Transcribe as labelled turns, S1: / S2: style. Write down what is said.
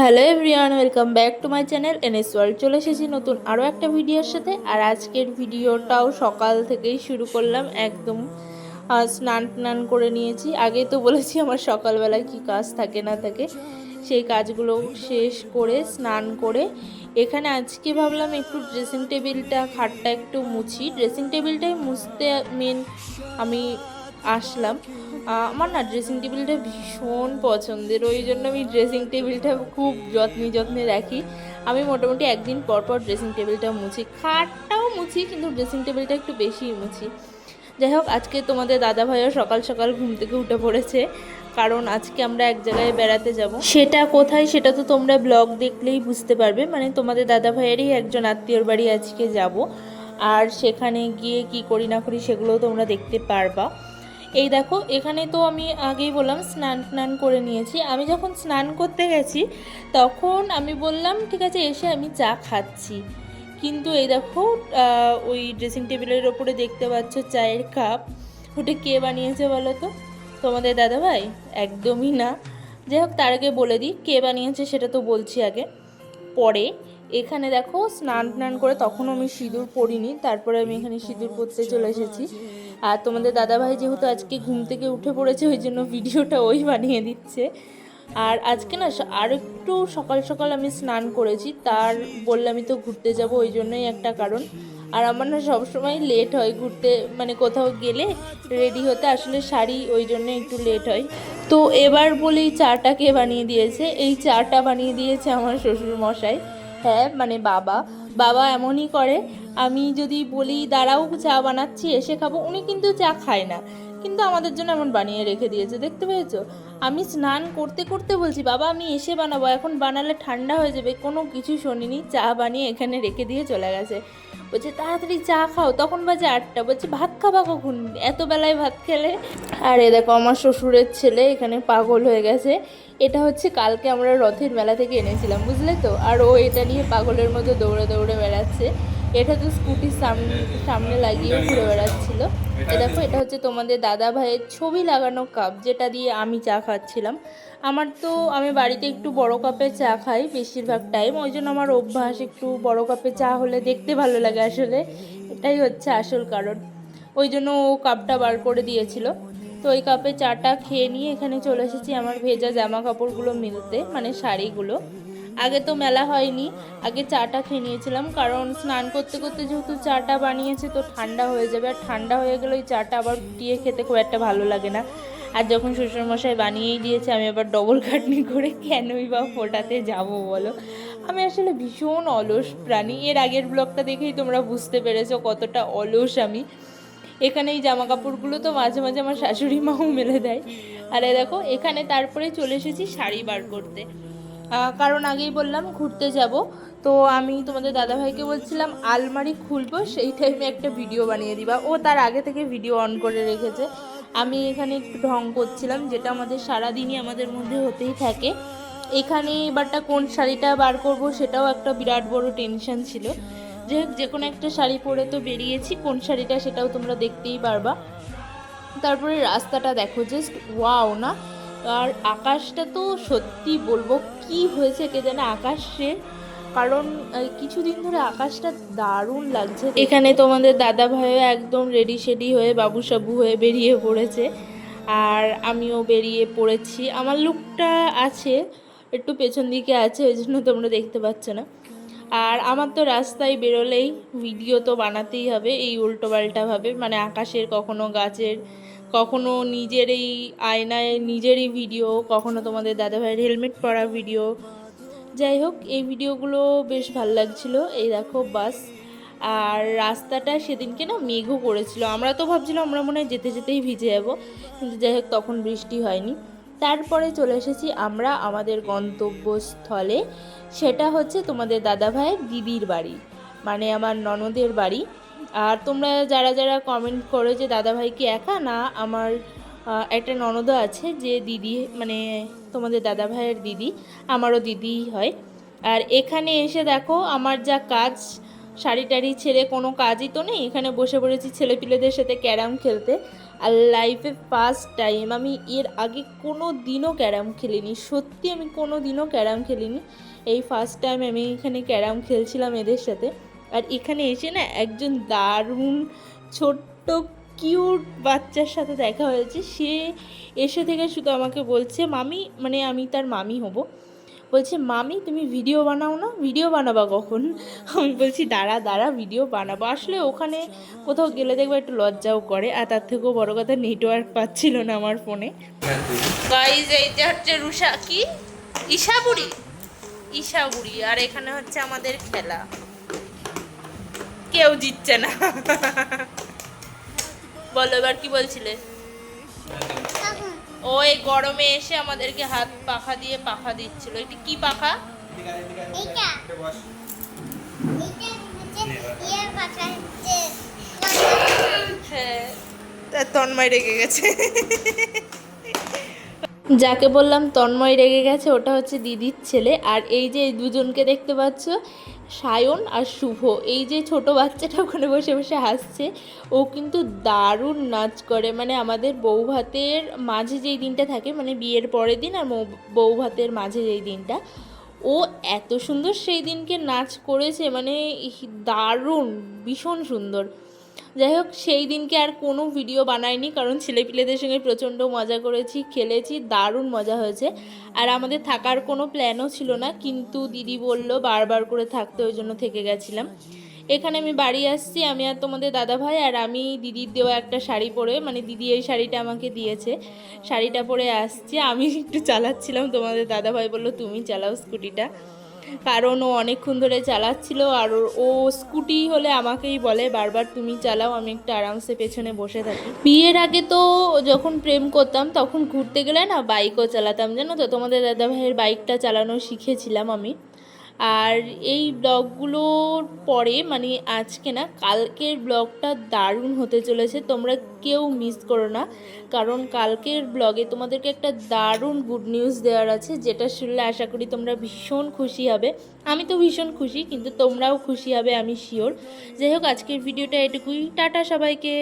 S1: Hello everyone, welcome back to my channel NS world. চলে এসেছি নতুন আরও একটা ভিডিওর সাথে। আর আজকের ভিডিওটাও সকাল থেকেই শুরু করলাম। একদম স্নান টান করে নিয়েছি। আগে তো বলেছি আমার সকালবেলায় কি কাজ থাকে না থাকে, সেই কাজগুলো শেষ করে, স্নান করে। এখানে আজকে ভাবলাম একটু ড্রেসিং টেবিলটা খাটটা একটু মুছি। ড্রেসিং টেবিলটাই মুছতে মেন আমি আসলাম। আমার না ড্রেসিং টেবিলটা ভীষণ পছন্দের, ওই জন্য আমি ড্রেসিং টেবিলটা খুব যত্নে যত্নে রাখি। আমি মোটামুটি একদিন পর পর ড্রেসিং টেবিলটা মুছি। খাটটাও মুছি, কিন্তু ড্রেসিং টেবিলটা একটু বেশিই মুছি। যাই হোক, আজকে তোমাদের দাদা ভাইও সকাল সকাল ঘুম থেকে উঠে পড়েছে, কারণ আজকে আমরা এক জায়গায় বেড়াতে যাব। সেটা কোথায় সেটা তো তোমরা ব্লগ দেখলেই বুঝতে পারবে মানে তোমাদের দাদা ভাইয়েরই একজন আত্মীয়র বাড়ি আজকে যাব। আর সেখানে গিয়ে কি করি না করি সেগুলোও তোমরা দেখতে পারবা। এই দেখো, এখানে তো আমি আগেই বললাম স্নান টান করে নিয়েছি। আমি যখন স্নান করতে গেছি, তখন আমি বললাম, ঠিক আছে, এসে আমি চা খাচ্ছি। কিন্তু এই দেখো ওই ড্রেসিং টেবিলের ওপরে দেখতে পাচ্ছ চায়ের কাপ ওটা কে বানিয়েছে বলো তো? তোমাদের দাদা ভাই একদমই না। যাই হোক, তার আগে বলে দিই, কে বানিয়েছে সেটা তো বলছি আগে। পরে এখানে দেখো স্নান টান করে তখন আমি সিঁদুর পরিনি তারপরে আমি এখানে সিঁদুর পরতে চলে এসেছি। আর তোমাদের দাদাভাই যেহেতু আজকে ঘুম থেকে উঠে পড়েছে, ওই জন্য ভিডিওটা ওই বানিয়ে দিচ্ছে। আর আজকে না আর একটু সকাল সকাল আমি স্নান করেছি, তার বললামই তো ঘুরতে যাব, ওই জন্যই একটা কারণ। আর আমার না সবসময় লেট হয় ঘুরতে মানে কোথাও গেলে রেডি হতে, আসলে শাড়ি ওই জন্য একটু লেট হয়। তো এবার বলেই চাটা কে বানিয়ে দিয়েছে, এই চাটা বানিয়ে দিয়েছে আমার শ্বশুর মশাই হ্যাঁ মানে বাবা। বাবা এমনই করে। আমি যদি বলি, দাঁড়াও, চা বানাচ্ছি, এসে খাব। উনি কিন্তু চা খায় না। কিন্তু আমাদের জন্য এমন বানিয়ে রেখে দিয়েছে, দেখতে পেয়েছ? আমি স্নান করতে করতে বলছি, বাবা, আমি এসে বানাবো। এখন বানালে ঠান্ডা হয়ে যাবে, কোনো কিছু শোনিনি, চা বানিয়ে এখানে রেখে দিয়ে চলে গেছে। বলছে, তাড়াতাড়ি চা খাও। তখন বাজে আটটা, বলছে, ভাত খাবা কখন? এত বেলায় ভাত খেলে। আর এ দেখো, আমার শ্বশুরের ছেলে এখানে পাগল হয়ে গেছে। এটা হচ্ছে কালকে আমরা রথের মেলা থেকে এনেছিলাম, বুঝলে তো? আর ও এটা নিয়ে পাগলের মতো দৌড়ে দৌড়ে বেড়াচ্ছে। এটা তো স্কুটির সামনে সামনে লাগিয়ে ঘুরে বেড়াচ্ছিল। এ দেখো, এটা হচ্ছে তোমাদের দাদা ভাইয়ের ছবি লাগানো কাপ যেটা দিয়ে আমি চা খাচ্ছিলাম। আমার তো, আমি বাড়িতে একটু বড় কাপে চা খাই বেশিরভাগ টাইম ওই জন্য আমার অভ্যাস একটু বড় কাপে চা হলে দেখতে ভালো লাগে আসলে। এটাই হচ্ছে আসল কারণ। ওই জন্য ও কাপটা বার করে দিয়েছিল। তো ওই কাপে চাটা খেয়ে নিয়ে এখানে চলে এসেছি আমার ভেজা জামা কাপড়গুলো মিলতে মানে শাড়িগুলো। আগে তো মেলা হয়নি, আগে চাটা খেয়ে নিয়েছিলাম, কারণ স্নান করতে করতে যেহেতু চাটা বানিয়েছে তো ঠান্ডা হয়ে যাবে, আর ঠান্ডা হয়ে গেলে ওই চাটা আবার ফুটিয়ে খেতে খুব একটা ভালো লাগে না। আর যখন শ্বশুরমশাই বানিয়েই দিয়েছে, আমি আবার ডবল খাটনি করে কেনই বা ফোটাতে যাব বলো? আমি আসলে ভীষণ অলস প্রাণী। এর আগের ব্লগটা দেখেই তোমরা বুঝতে পেরেছ কতটা অলস আমি। এখানে এই জামা কাপড়গুলো তো মাঝে মাঝে আমার শাশুড়ি মাও মেলে দেয়। আরে দেখো, এখানে তারপরে চলে এসেছি শাড়ি বার করতে। কারণ আগেই বললাম ঘুরতে যাব। তো আমি তোমাদের দাদাভাইকে বলছিলাম, আলমারি খুলবো, সেই টাইমে একটা ভিডিও বানিয়ে দিবা। ও তার আগে থেকে ভিডিও অন করে রেখেছে। আমি এখানে একটু ঢং করছিলাম, যেটা আমাদের সারাদিনই আমাদের মধ্যে হতেই থাকে। এখানে এবারটা কোন শাড়িটা বার করব সেটাও একটা বিরাট বড় টেনশন ছিল। যে যে কোনো একটা শাড়ি পরে তো বেরিয়েছি, কোন শাড়িটা সেটাও তোমরা দেখতেই পারবা। তারপরে রাস্তাটা দেখো জাস্ট ওয়াও না? আর আকাশটা তো সত্যি বলব কি হয়েছে কে জানে আকাশে। কারণ কিছুদিন ধরে আকাশটা দারুণ লাগছে এখানে তোমাদের দাদা ভাইও একদম রেডি শেডি হয়ে বাবু সাবু হয়ে বেরিয়ে পড়েছে। আর আমিও বেরিয়ে পড়েছি। আমার লুকটা আছে, একটু পেছন দিকে আছে, ওই জন্য তোমরা দেখতে পাচ্ছ না। আর আমার তো রাস্তায় বেরোলেই ভিডিও তো বানাতেই হবে, এই উল্টো পাল্টাভাবে মানে আকাশের কখনো গাছের, কখনো নিজের এই আয়নায় নিজেরই ভিডিও কখনো তোমাদের দাদাভাইয়ের হেলমেট পরা ভিডিও যাই হোক, এই ভিডিওগুলো বেশ ভালো লাগছিল, এই দেখো বাস। আর রাস্তাটা সেদিনকে না মেঘও করেছিল। আমরা তো ভাবছিলাম আমরা মনে হয় যেতে যেতেই ভিজে যাব, কিন্তু যাই হোক, তখন বৃষ্টি হয়নি। তারপরে চলে এসেছি আমরা আমাদের গন্তব্যস্থলে। সেটা হচ্ছে তোমাদের দাদাভাইয়ের দিদির বাড়ি মানে আমার ননদের বাড়ি। আর তোমরা যারা যারা কমেন্ট করো যে দাদাভাই কি একা না, আমার একটা ননদও আছে যে দিদি মানে তোমাদের দাদাভাইয়ের দিদি, আমারও দিদিই হয়। আর এখানে এসে দেখো আমার যা কাজ শাড়ি টাড়ি ছেড়ে কোনো কাজই তো নেই? এখানে বসে পড়েছি ছেলেপিলেদের সাথে ক্যারাম খেলতে। আর লাইফে ফার্স্ট টাইম আমি এর আগে কোনো দিনও ক্যারাম খেলিনি। সত্যি আমি কোনো দিনও ক্যারাম খেলিনি। এই ফার্স্ট টাইম আমি এখানে ক্যারাম খেলছিলাম এদের সাথে। আর এখানে এসে না একজন দারুণ, ছোট্ট কিউট বাচ্চার সাথে দেখা হয়েছে। সে এসে থেকে শুধু আমাকে বলছে, মামি মানে আমি তার মামি হব। বলছে, মামি, তুমি ভিডিও বানাও না? ভিডিও বানাবা কখন? আমি বলছি, দাঁড়া দাঁড়া ভিডিও বানাবো। আসলে ওখানে কোথাও গেলে দেখব একটু লজ্জাও করে, আর তার থেকেও বড় কথা নেটওয়ার্ক পাচ্ছিল না আমার ফোনে গাইজ এইটা হচ্ছে রুষা, কি? ঈশাবুড়ি? ঈশাবুড়ি, আর এখানে হচ্ছে আমাদের খেলা। কেউ জিতছে না। বলো, এবার কি বলছিলে? ওই গরমে এসে আমাদেরকে হাত পাখা দিয়ে পাখা দিচ্ছিল। এটা কি পাখা? হ্যাঁ। তন্ময় রেগে গেছে। যাকে বললাম তন্ময় রেগে গেছে, ওটা হচ্ছে দিদির ছেলে। আর এই যে এই দুজনকে দেখতে পাচ্ছ, সায়ন আর শুভ, এই যে ছোট বাচ্চাটা ওখানে বসে বসে হাসছে, ও কিন্তু দারুণ নাচ করে। মানে আমাদের বউ ভাতের মাঝে যেই দিনটা থাকে মানে বিয়ের পরের দিন আর মৌ- বউ ভাতের মাঝে যেই দিনটা, ও এত সুন্দর সেই দিনকে নাচ করেছে। মানে দারুণ, ভীষণ সুন্দর। যাই হোক সেই দিনকে আর কোনো ভিডিও বানাইনি, কারণ ছেলেপিলেদের সঙ্গে প্রচণ্ড মজা করেছি, খেলেছি, দারুণ মজা হয়েছে। আর আমাদের থাকার কোনো প্ল্যানও ছিল না, কিন্তু দিদি বলল বারবার করে থাকতে, ওই জন্য থেকে গেছিলাম। এখানে আমি বাড়ি আসছি, আমি আর তোমাদের দাদা ভাই আর আমি দিদির দেওয়া একটা শাড়ি পরে মানে দিদি এই শাড়িটা আমাকে দিয়েছে। শাড়িটা পরে আসছি, আমি একটু চালাচ্ছিলাম, তোমাদের দাদা ভাই বলল, তুমি চালাও স্কুটিটা। কারণ ও অনেকক্ষণ ধরে চালাচ্ছিল আর ও স্কুটি হলে আমাকেই বলে, বারবার তুমি চালাও, আমি একটু আরামসে পেছনে বসে থাকি। বিয়ের আগে তো যখন প্রেম করতাম, তখন ঘুরতে গেলে না বাইকও চালাতাম, জানো তো? তোমাদের দাদা ভাইয়ের বাইকটা চালানো শিখেছিলাম আমি। আর এই ব্লগগুলোর পরে মানে আজকে না, কালকের ব্লগটা দারুণ হতে চলেছে। তোমরা কেউ মিস করো না, কারণ কালকের ব্লগে তোমাদেরকে একটা দারুণ গুড নিউজ দেওয়ার আছে, যেটা শুনলে আশা করি তোমরা ভীষণ খুশি হবে। আমি তো ভীষণ খুশি, কিন্তু তোমরাও খুশি হবে, আমি শিওর যাই হোক, আজকের ভিডিওটা এটুকুই। টাটা সবাইকে।